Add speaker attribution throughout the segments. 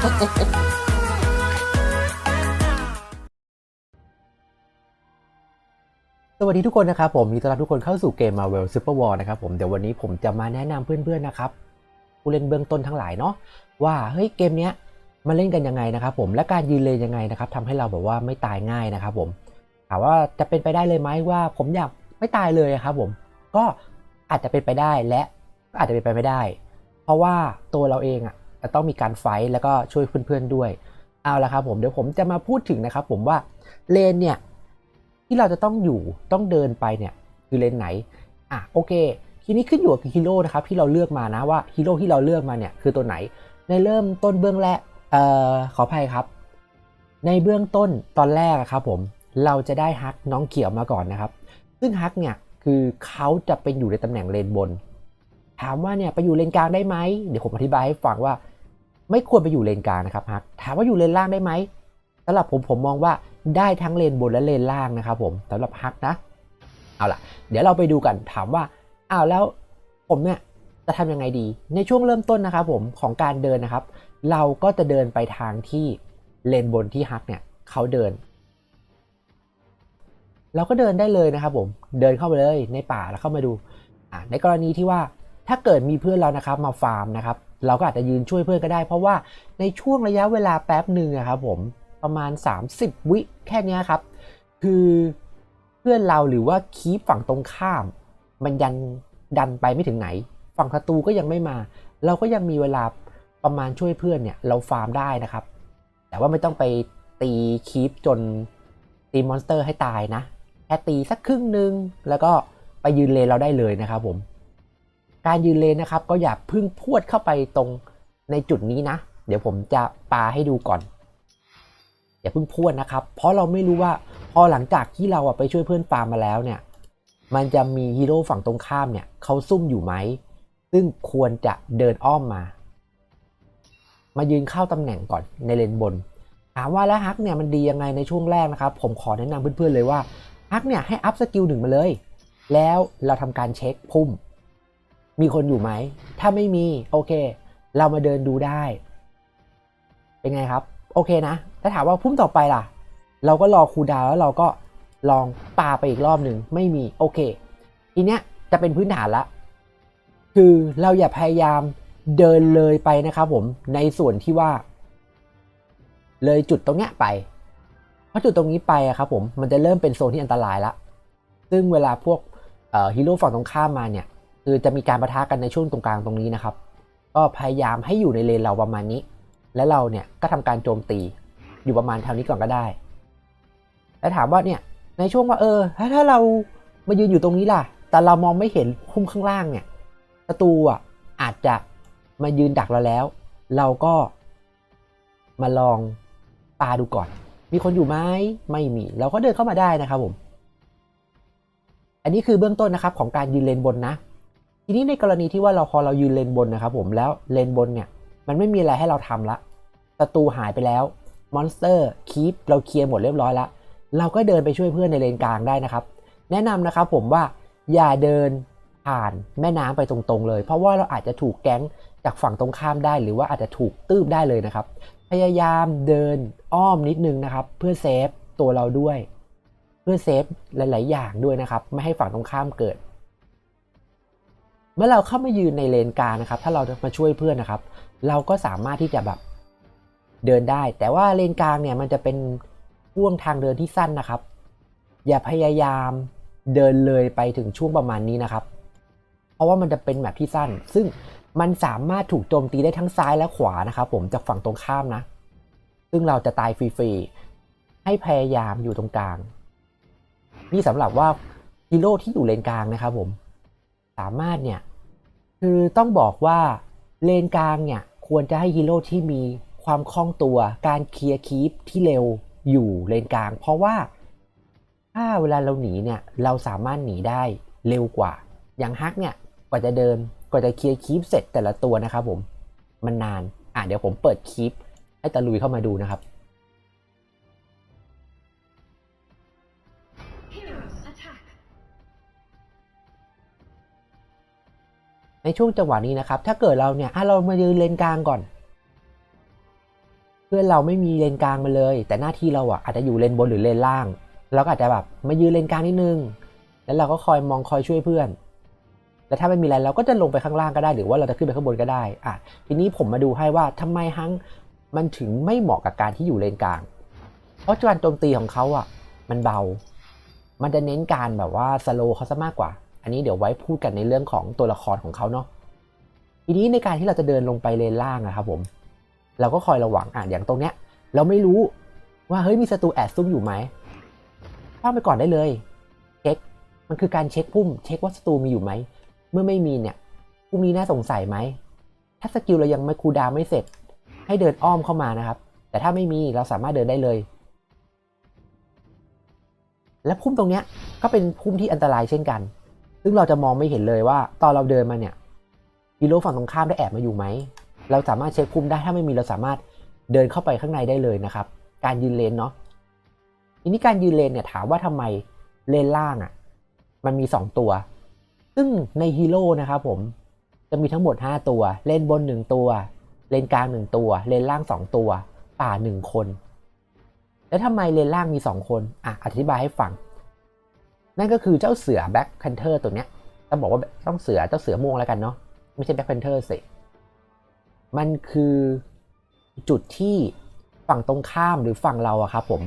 Speaker 1: สวัสดีทุกคนนะครับผมยินดีต้อนรับทุกคนเข้าสู่เกม Marvel Super War นะครับผมเดี๋ยววันนี้ผมจะมาแนะนำเพื่อนๆนะครับผู้เล่นเบื้องต้นทั้งหลายเนาะว่าเฮ้ยเกมเนี้ยมาเล่นกันยังไงนะครับผมและการยืนเลนยังไงนะครับทำให้เราแบบว่าไม่ตายง่ายนะครับผมถามว่าจะเป็นไปได้เลยไหมว่า ผมอยากไม่ตายเลยครับผมก็อาจจะเป็นไปได้และก็อาจจะเป็นไปไม่ได้ เพราะว่าตัวเราเองอะ จะต้องมีการไฟท์แล้วก็ช่วยเพื่อนๆด้วย เอาละครับผมเดี๋ยวผมจะมาพูดถึงนะครับผมว่าเลนเนี่ยที่เราจะต้องอยู่ต้องเดินไปเนี่ยคือเลนไหนอะโอเค ทีนี้ขึ้นอยู่กับฮีโร่นะครับที่เราเลือกมานะว่าฮีโร่ที่เราเลือกมาเนี่ยคือตัวไหน ในเริ่มต้นเบื้องแรกเอ่อขออภัยครับ ในเบื้องต้นตอนแรกอะครับผมเราจะได้ฮักน้องเขียวมาก่อนนะครับ ซึ่งฮักเนี่ยคือเขาจะเป็นอยู่ในตำแหน่งเลนบน ถามว่าเนี่ยไปอยู่เลนกลางได้ไหมเดี๋ยวผมอธิบายให้ฟังว่า ไม่ควรไปอยู่เลนกลางนะครับฮักถามว่าอยู่เลนล่างได้ไหมสำหรับผมผมมองว่าได้ทั้งเลนบนและเลนล่างนะครับผมสำหรับฮักนะ เอาล่ะ เดี๋ยวเราไปดูกันถามว่าอ้าวแล้วผมเนี่ยจะทำยังไงดี ในช่วงเริ่มต้นนะครับผมของการเดินนะครับ เราก็จะเดินไปทางที่เลนบนที่ฮักเนี่ยเขาเดิน เราก็เดินได้เลยนะครับผมเดินเข้าไปเลยในป่าแล้วเข้ามาดูในกรณีที่ว่า ถ้าเกิดมีเพื่อนเรานะครับมาฟาร์มนะครับเราก็อาจจะยืนช่วยเพื่อนก็ได้ เพราะว่าในช่วงระยะเวลาแป๊บหนึ่งครับผมประมาณ 30 วิแค่นี้ครับ คือเพื่อนเราหรือว่าคีปฝั่งตรงข้าม มันยันดันไปไม่ถึงไหน ฝั่งศัตรูก็ยังไม่มา เราก็ยังมีเวลาประมาณช่วยเพื่อนเนี่ย เราฟาร์มได้นะครับ แต่ว่าไม่ต้องไปตีคีปจนตีมอนสเตอร์ให้ตายนะ แค่ตีสักครึ่งนึง แล้วก็ไปยืนเลนเราได้เลยนะครับผม การยืนเลนนะครับ ก็อย่าพึ่งพวดเข้าไปตรงในจุดนี้นะ เดี๋ยวผมจะปาให้ดูก่อน อย่าพิ่งพวดนะครับ เพราะเราไม่รู้ว่าพอหลังจากที่เราไปช่วยเพื่อนฟาร์มมาแล้วเนี่ย มันจะมีฮีโร่ฝั่งตรงข้ามเนี่ยเขาซุ่มอยู่ไหม ซึ่งควรจะเดินอ้อมมา มายืนเข้าตำแหน่งก่อนในเลนบน ถามว่าแล้วฮักเนี่ยมันดียังไงในช่วงแรกนะครับ ผมขอแนะนำเพื่อนๆเลยว่าฮักเนี่ยให้อัพสกิลหนึ่งมาเลย แล้วเราทำการเช็คพุ่ม มีคนอยู่ไหม ถ้าไม่มี โอเค เรามาเดินดูได้ เป็นไงครับ โอเคนะ ถ้าถามว่าพุ่มต่อไปล่ะ เราก็รอคูดาวแล้วเราก็ลองปาไปอีกรอบหนึ่งไม่มี โอเค ทีเนี้ยจะเป็นพื้นฐานละ คือเราอย่าพยายามเดินเลยไปนะครับผม ในส่วนที่ว่า เลยจุดตรงเนี้ยไป เพราะจุดตรงนี้ไปอะครับผม มันจะเริ่มเป็นโซนที่อันตรายละ ซึ่งเวลาพวกฮีโร่ฝั่งตรงข้ามมาเนี่ย คือจะมีการประทะกันในช่วงตรงกลางตรงนี้นะครับ ก็พยายามให้อยู่ในเลนเราประมาณนี้ และเราเนี่ยก็ทำการโจมตีอยู่ประมาณแถวนี้ก่อนก็ได้ แล้วถามว่าเนี่ยในช่วงว่าเออถ้าถ้าเรามายืนอยู่ตรงนี้ล่ะ แต่เรามองไม่เห็นคุ้มข้างล่างเนี่ยศัตรูอะอาจจะมายืนดักเราแล้ว เราก็มาลองปาดูก่อน มีคนอยู่ไหมไม่มี เราก็เดินเข้ามาได้นะครับผม อันนี้คือเบื้องต้นนะครับของการยืนเลนบนนะ ทีนี้ในกรณีที่ว่าเราพอเรายืนเลนบนนะครับผมแล้วเลนบนเนี่ยมันไม่มีอะไรให้เราทำละศัตรูหายไปแล้วมอนสเตอร์คีปเราเคลียร์หมดเรียบร้อยล้วเราก็เดินไปช่วยเพื่อนในเลนกลางได้นะครับ แนะนำนะครับผมว่าอย่าเดินผ่านแม่น้ำไปตรงๆเลย เพราะว่าเราอาจจะถูกแก๊งจากฝั่งตรงข้ามได้ หรือว่าอาจจะถูกตื้มได้เลยนะครับ พยายามเดินอ้อมนิดนึงนะครับ เพื่อเซฟตัวเราด้วย เพื่อเซฟหลาย ๆ อย่างด้วยนะครับ ไม่ให้ฝั่งตรงข้ามเกิด เมื่อเราเข้ามายืนในเลนกลางนะครับ ถ้าเรามาช่วยเพื่อนนะครับ เราก็สามารถที่จะแบบเดินได้ แต่ว่าเลนกลางเนี่ยมันจะเป็นช่วงทางเดินที่สั้นนะครับ อย่าพยายามเดินเลยไปถึงช่วงประมาณนี้นะครับ เพราะว่ามันจะเป็นแบบที่สั้น ซึ่งมันสามารถถูกโจมตีได้ทั้งซ้ายและขวานะครับ ผมจากฝั่งตรงข้ามนะ ซึ่งเราจะตายฟรีๆให้พยายามอยู่ตรงกลาง นี่สำหรับว่าฮีโร่ที่อยู่เลนกลางนะครับผม สามารถเนี่ย คือต้องบอกว่าเลนกลางเนี่ยควรจะให้ฮีโร่ที่มีความคล่องตัว การเคลียร์คีปที่เร็วอยู่เลนกลาง เพราะว่าถ้าเวลาเราหนีเนี่ยเราสามารถหนีได้เร็วกว่า อย่างฮักเนี่ยกว่าจะเดินกว่าจะเคลียร์คีปเสร็จแต่ละตัวนะครับผมมันนานอะเดี๋ยวผมเปิดคีปให้ตะลุยเข้ามาดูนะครับ ในช่วงจังหวะนี้นะครับ ถ้าเกิดเราเนี่ยเรามายืนเลนกลางก่อน เพื่อนเราไม่มีเลนกลางมาเลย แต่หน้าที่เราอะอาจจะอยู่เลนบนหรือเลนล่าง เราก็อาจจะแบบมายืนเลนกลางนิดนึง แล้วเราก็คอยมองคอยช่วยเพื่อน แล้วถ้าไม่มีอะไรเราก็จะลงไปข้างล่างก็ได้ หรือว่าเราจะขึ้นไปข้างบนก็ได้อะทีนี้ผมมาดูให้ว่าทำไมฮังมันถึงไม่เหมาะกับการที่อยู่เลนกลาง เพราะการโจมตีของเขาอะมันเบา มันจะเน้นการแบบว่าสโลเขาซะมากกว่า อันนี้เดี๋ยวไว้พูดกันในเรื่องของตัวละครของเขาเนาะทีนี้ในการที่เราจะเดินลงไปเลนล่างอะครับผม เราก็คอยระวังอ่านอย่างตรงเนี้ย เราไม่รู้ว่าเฮ้ยมีศัตรูแอบซุ่มอยู่ไหมคว้างไปก่อนได้เลยเช็คมันคือการเช็คพุ่ม เช็คว่าศัตรูมีอยู่ไหมเมื่อไม่มีเนี่ยพุ่มนี้น่าสงสัยไหมถ้าสกิลเรายังไม่คูดาวไม่เสร็จ ให้เดินอ้อมเข้ามานะครับ แต่ถ้าไม่มีเราสามารถเดินได้เลย และพุ่มตรงเนี้ยก็เป็นพุ่มที่อันตรายเช่นกัน ซึ่งเราจะมองไม่เห็นเลยว่า ตอนเราเดินมาเนี่ยฮีโร่ฝั่งตรงข้ามได้แอบมาอยู่ไหม เราสามารถเช็คพุ่มได้ถ้าไม่มีเราสามารถเดินเข้าไปข้างในได้เลยนะครับ การยืนเลนเนาะทีนี้การยืนเลนเนี่ยถามว่าทำไมเลนล่างอะ่ะ มันมี 2 ตัว ซึ่งในฮีโร่นะครับผมจะมีทั้งหมด 5 ตัว เลนบน 1 ตัว เลนกลาง 1 ตัว เลนล่าง 2 ตัว ป่า 1 คน แล้วทำไมเลนล่างมี 2 คน อะ อธิบายให้ฟัง นั่นก็คือเจ้าเสือแบ็คแพนเทอร์ตัวเนี้ยต้องบอกว่าต้องเสือเจ้าเสือม่วงแล้วกันเนาะไม่ใช่แบ็คแพนเทอร์สิมันคือจุดที่ฝั่งตรงข้ามหรือฝั่งเราอะครับผม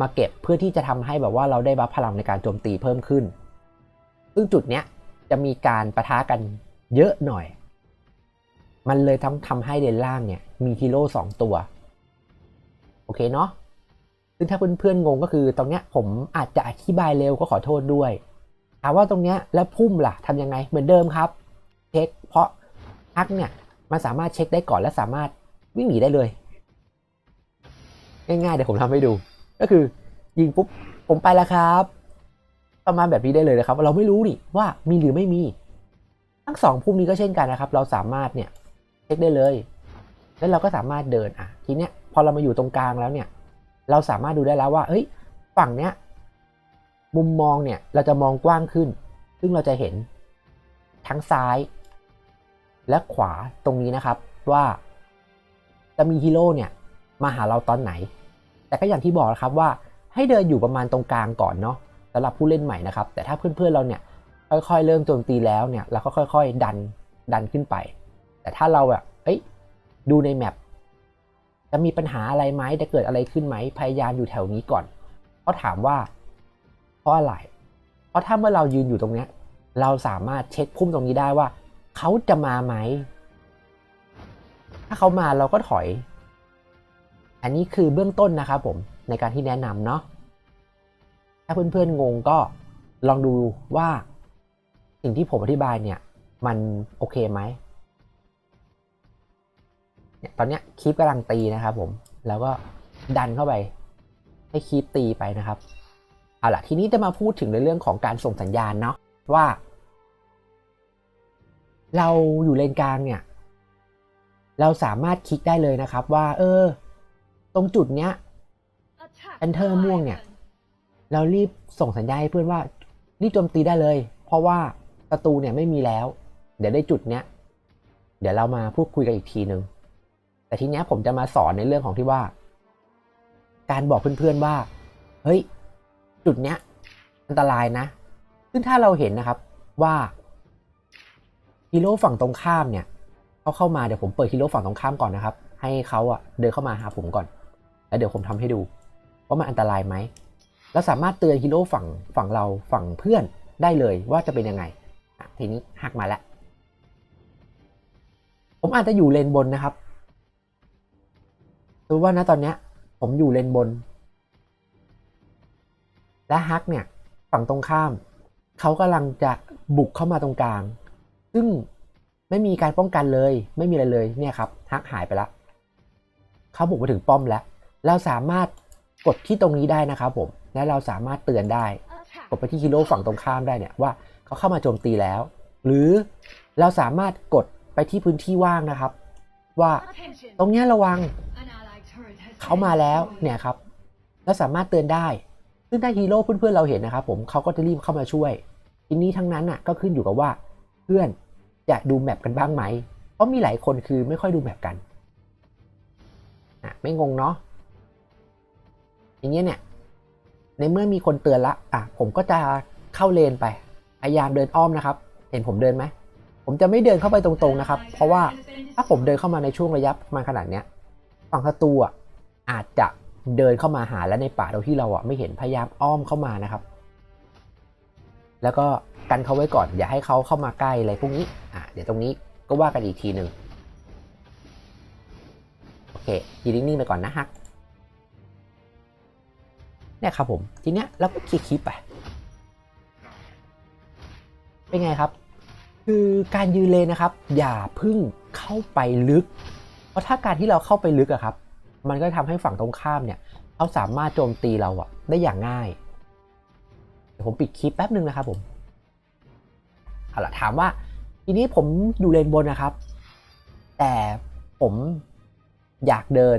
Speaker 1: มาเก็บเพื่อที่จะทำให้แบบว่าเราได้บัฟพลังในการโจมตีเพิ่มขึ้น ซึ่งจุดเนี้ยจะมีการประทะกันเยอะหน่อย มันเลยทำทำให้เลนล่างเนี่ยมีฮีโร่สองตัว โอเคเนาะ ซึ่งถ้าเพื่อนๆงงก็คือตรงเนี้ยผมอาจจะอธิบายเร็วก็ขอโทษด้วยถามว่าตรงเนี้ยแล้วพุ่มล่ะทำยังไงเหมือนเดิมครับ เช็ค เพราะฮักเนี่ยมันสามารถเช็คได้ก่อนและสามารถวิ่งหนีได้เลย ง่ายๆเดี๋ยวผมทำให้ดู ก็คือยิงปุ๊บผมไปแล้วครับ ประมาณแบบนี้ได้เลยนะครับ เราไม่รู้นี่ว่ามีหรือไม่มี ทั้งสองพุ่มนี้ก็เช่นกันนะครับ เราสามารถเนี่ยเช็คได้เลย แล้วเราก็สามารถเดินอะทีเนี้ยพอเรามาอยู่ตรงกลางแล้วเนี่ย เราสามารถดูได้แล้วว่าเฮ้ยฝั่งเนี้ยมุมมองเนี่ยเราจะมองกว้างขึ้น ซึ่งเราจะเห็นทั้งซ้าย และขวาตรงนี้นะครับว่าจะมีฮีโร่เนี่ยมาหาเราตอนไหน แต่ก็อย่างที่บอกนะครับว่าให้เดินอยู่ประมาณตรงกลางก่อนเนาะสำหรับผู้เล่นใหม่นะครับ แต่ถ้าเพื่อนๆเราเนี่ยค่อยๆ เริ่มโจมตีแล้วเนี่ยเราก็ค่อย ๆ ดันดันขึ้นไป แต่ถ้าเราแบบเอ้ยดูในแมป จะมีปัญหาอะไรไหมจะเกิดอะไรขึ้นไหมพยายามอยู่แถวนี้ก่อนเพราถามว่า เพราะอะไร เพราะถ้าเมื่อเรายืนอยู่ตรงเนี้ย เราสามารถเช็คพุ่มตรงนี้ได้ว่าเขาจะมาไหม ถ้าเขามาเราก็ถอย อันนี้คือเบื้องต้นนะครับผมในการที่แนะนำเนาะถ้าเพื่อนๆงงก็ลองดูว่าสิ่งที่ผมอธิบายเนี่ย มันโอเคไหม ตอนเนี้ยคลิปกำลังตีนะครับผมแล้วก็ดันเข้าไปให้คลิปตีไปนะครับเอาล่ะทีนี้จะมาพูดถึงในเรื่องของการส่งสัญญาณเนาะว่า เราอยู่เลนกลางเนี่ย เราสามารถคลิกได้เลยนะครับ ว่า เออ ตรงจุดเนี้ย
Speaker 2: เอนเทอร์ม่วงเนี่ย
Speaker 1: เรารีบส่งสัญญาณให้เพื่อนว่า รีบโจมตีได้เลย เพราะว่าศัตรูเนี่ยไม่มีแล้ว เดี๋ยวได้จุดเนี้ย เดี๋ยวเรามาพูดคุยกันอีกทีหนึ่ง แต่ทีเนี้ยผมจะมาสอนในเรื่องของที่ว่า การบอกเพื่อนๆว่า เฮ้ย จุดเนี้ย อันตรายนะ ซึ่งถ้าเราเห็นนะครับว่าฮีโร่ฝั่งตรงข้ามเนี่ยเขาเข้ามาเดี๋ยวผมเปิดฮีโร่ฝั่งตรงข้ามก่อนนะครับ ให้เขาอะเดินเข้ามาหาผมก่อน แล้วเดี๋ยวผมทำให้ดูว่ามันอันตรายไหมแล้วสามารถเตือนฮีโร่ฝั่งฝั่งเราฝั่งเพื่อนได้เลยว่าจะเป็นยังไงทีนี้หักมาแล้วผมอาจจะอยู่เลนบนนะครับ รู้ว่านะตอนเนี้ย ผมอยู่เลนบน และฮักเนี่ย ฝั่งตรงข้าม เขากำลังจะบุกเข้ามาตรงกลาง ซึ่งไม่มีการป้องกันเลย ไม่มีอะไรเลยเนี่ยครับฮักหายไปล้วเขาบุกมาถึงป้อมแล้ว เราสามารถกดที่ตรงนี้ได้นะครับผม และเราสามารถเตือนได้ กดไปที่ฮีโร่ฝั่งตรงข้ามได้เนี่ยว่าเขาเข้ามาโจมตีแล้ว หรือเราสามารถกดไปที่พื้นที่ว่างนะครับ ว่าตรงนี้ระวัง เขามาแล้วเนี่ยครับแล้วสามารถเตือนได้ ซึ่งถ้าฮีโร่เพื่อนๆเราเห็นนะครับผมเขาก็จะรีบเข้ามาช่วย ทีนี้ทั้งนั้นอะก็ขึ้นอยู่กับว่าเพื่อนจะดูแมปกันบ้างไหม เพราะมีหลายคนคือไม่ค่อยดูแมปกันอะไม่งงเนาะอย่างเงี้ยเนี่ยในเมื่อมีคนเตือนละอะผมก็จะเข้าเลนไปพยายามเดินอ้อมนะครับ เห็นผมเดินไหมผมจะไม่เดินเข้าไปตรงๆนะครับ เพราะว่าถ้าผมเดินเข้ามาในช่วงระยะประมาณขนาดเนี้ยฝั่งศัตรูอะ อาจจะเดินเข้ามาหาและในป่าโดยที่เราอะไม่เห็นพยายามอ้อมเข้ามานะครับ แล้วก็กันเขาไว้ก่อน อย่าให้เขาเข้ามาใกล้อะไรพวกนี้อะเดี๋ยวตรงนี้ก็ว่ากันอีกทีหนึ่งโอเคยืนนิ่งๆไปก่อนนะฮะเนี่ยครับผมทีเนี้ยเราก็คลิกคลิปไปเป็นไงครับ คือการยืนเลนนะครับ อย่าพึ่งเข้าไปลึก เพราะถ้าการที่เราเข้าไปลึกอะครับ มันก็ทำให้ฝั่งตรงข้ามเนี่ยเขาสามารถโจมตีเราอะได้อย่างง่ายเดี๋ยวผมปิดคลิปแป๊บนึงนะครับผมเอาล่ะถามว่าทีนี้ผมอยู่เลนบนนะครับ แต่ผมอยากเดิน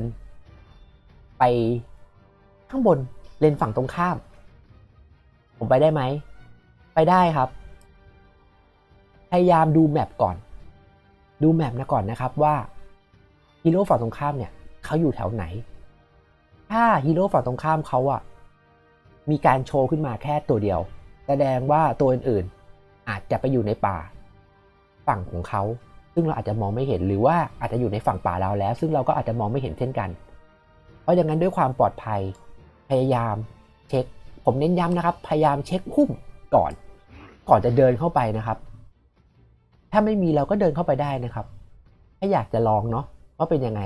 Speaker 1: ไปข้างบนเลนฝั่งตรงข้าม ผมไปได้ไหม ไปได้ครับ พยายามดูแมปก่อน ดูแมปนะก่อนนะครับว่าฮีโร่ฝั่งตรงข้ามเนี่ย เขาอยู่แถวไหน ถ้าฮีโร่ฝั่งตรงข้ามเขาอะมีการโชว์ขึ้นมาแค่ตัวเดียว แสดงว่าตัวอื่นๆ อาจจะไปอยู่ในป่า ฝั่งของเขา ซึ่งเราอาจจะมองไม่เห็นหรือว่าอาจจะอยู่ในฝั่งป่าเราแล้ว ซึ่งเราก็อาจจะมองไม่เห็นเช่นกัน เพราะอย่างนั้นด้วยความปลอดภัยพยายามเช็ค ผมเน้นย้ำนะครับ พยายามเช็คพุ่มก่อน ก่อนจะเดินเข้าไปนะครับ ถ้าไม่มีเราก็เดินเข้าไปได้นะครับ ถ้าอยากจะลองเนาะว่าเป็นยังไง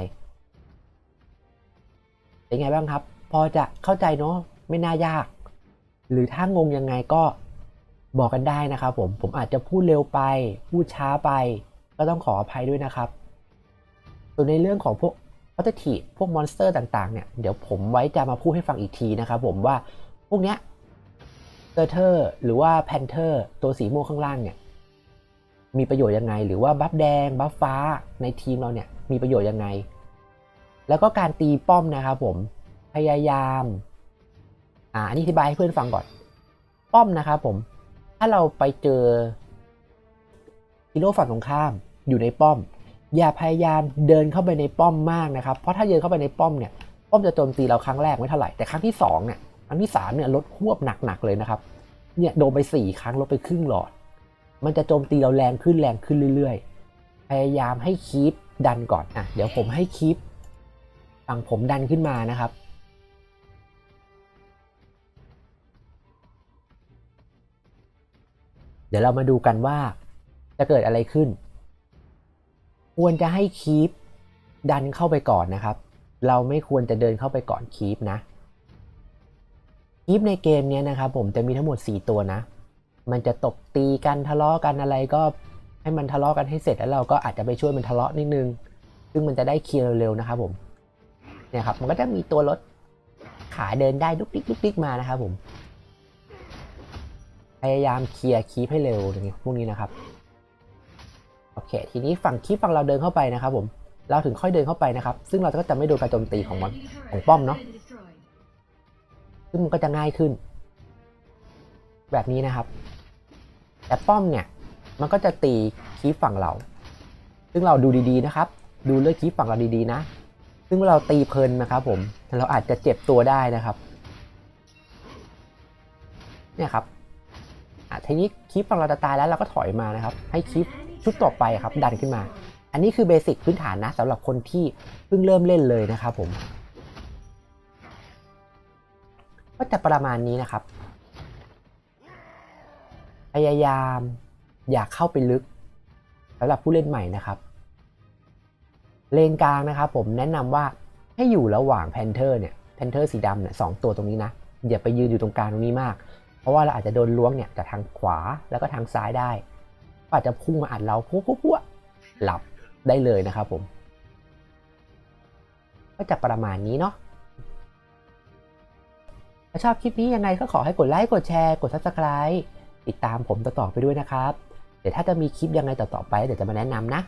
Speaker 1: เป็นไงบ้างครับ พอจะเข้าใจเนาะไม่น่ายาก หรือถ้างงยังไงก็บอกกันได้นะครับผมผมอาจจะพูดเร็วไป พูดช้าไป ก็ต้องขออภัยด้วยนะครับส่วนในเรื่องของพวกพัตถีพวกมอนสเตอร์ต่างๆเนี่ยเดี๋ยวผมไว้จะมาพูดให้ฟังอีกทีนะครับผมว่าพวกเนี้ยเซอร์เทอร์หรือว่าแพนเทอร์ตัวสีม่วงข้างล่างเนี่ยมีประโยชน์ยังไง หรือว่าบัฟแดงบัฟฟ้าในทีมเราเนี่ยมีประโยชน์ยังไง แล้วก็การตีป้อมนะครับผมพยายามอ่าอันนี้อธิบายให้เพื่อนฟังก่อน ป้อมนะครับผม ถ้าเราไปเจอฮีโร่ฝั่งตรงข้ามอยู่ในป้อม อย่าพยายามเดินเข้าไปในป้อมมากนะครับ เพราะถ้าเดินเข้าไปในป้อมเนี่ยป้อมจะโจมตีเราครั้งแรกไม่เท่าไหร่แต่ครั้งที่สองเนี่ยครั้งที่สามเนี่ยลดควบหนักๆเลยนะครับเนี่ยโดนไปสี่ครั้งลดไปครึ่งหลอด มันจะโจมตีเราแรงขึ้นแรงขึ้นเรื่อย ๆ พยายามให้คีปดันก่อนอะเดี๋ยวผมให้คีป ฝั่งผมดันขึ้นมานะครับ เดี๋ยวเรามาดูกันว่าจะเกิดอะไรขึ้น ควรจะให้คีปดันเข้าไปก่อนนะครับ เราไม่ควรจะเดินเข้าไปก่อนคีปนะคีปในเกมนี้นะครับ ผมจะมีทั้งหมด 4 ตัวนะ มันจะตบตีกันทะเลาะกันอะไรก็ให้มันทะเลาะกันให้เสร็จแล้วเราก็อาจจะไปช่วยมันทะเลาะนิดนึง ซึ่งมันจะได้เคลียร์เร็วๆนะครับผม เนี่ยครับมันก็จะมีตัวรถขาเดินได้ลุกดิ๊กลุกดิ๊กมานะครับผมพยายามเคลียร์คีปให้เร็วอย่างเงี้ยพวกนี้นะครับโอเค ทีนี้ฝั่งคีปฝั่งเราเดินเข้าไปนะครับ ผม เราถึงค่อยเดินเข้าไปนะครับ ซึ่งเราก็จะไม่โดนการโจมตีของมันของป้อมเนอะซึ่งมันก็จะง่ายขึ้น แบบนี้นะครับ แต่ป้อมเนี่ย มันก็จะตีคีปฝั่งเรา ซึ่งเราดูดีๆนะครับ ดูเลือดคีปฝั่งเราดีๆนะ ซึ่งเราตีเพลินนะครับผมเราอาจจะเจ็บตัวได้นะครับเนี่ยครับอะทีนี้คลิปฝั่งเราจะตายแล้วเราก็ถอยมานะครับ ให้คลิปชุดต่อไปครับ ดันขึ้นมา อันนี้คือเบสิกพื้นฐานนะสำหรับคนที่เพิ่งเริ่มเล่นเลยนะครับผม ก็จะประมาณนี้นะครับ พยายามอย่าเข้าไปลึกสำหรับผู้เล่นใหม่นะครับ เลนกลางนะครับผมแนะนำว่าให้อยู่ระหว่างแพนเทอร์เนี่ยแพนเทอร์สีดำเนี่ยสองตัวตรงนี้นะ อย่าไปยืนอยู่ตรงกลางตรงนี้มาก เพราะว่าเราอาจจะโดนล้วงเนี่ยจากทางขวาแล้วก็ทางซ้ายได้ก็อาจจะพุ่งมาอัดเราปุ๊บปุ๊บปุ๊บหลับได้เลยนะครับผม ก็จะประมาณนี้เนาะถ้าชอบคลิปนี้ยังไงก็ขอให้กดไลค์กดแชร์กด subscribe ติดตามผมต่อๆไปด้วยนะครับ เดี๋ยวถ้าจะมีคลิปยังไงต่อๆไปเดี๋ยวจะมาแนะนำนะ